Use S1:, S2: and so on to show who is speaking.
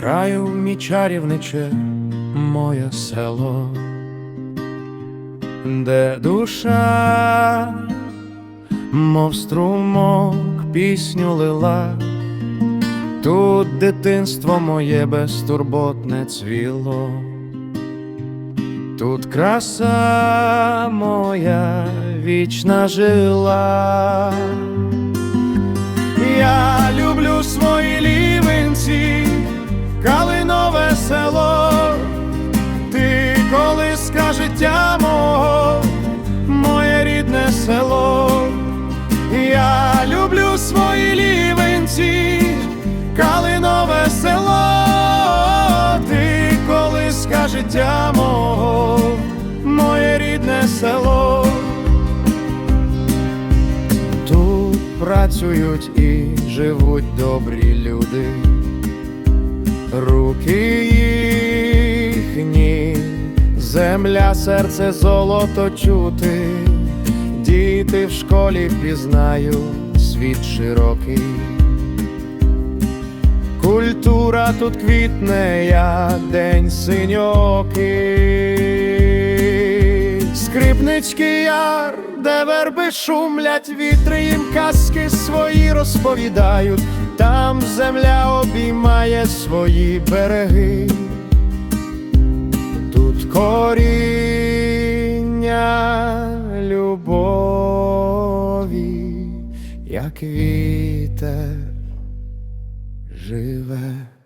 S1: краю мій чарівниче, моє село, де душа, мов струмок, пісню лила, тут дитинство моє безтурботне цвіло. Тут краса моя вічна жила. Життя мого, моє рідне село. Я люблю свої лівенці, калинове село, ти колиска життя мого, моє рідне село. Тут працюють і живуть добрі люди, руки земля, серце, золото чути, діти в школі пізнають світ широкий. Культура тут квітне, як день синьоки. Скрипницький яр, де верби шумлять, вітри їм казки свої розповідають, там земля обіймає свої береги. Любові, як вітер живе.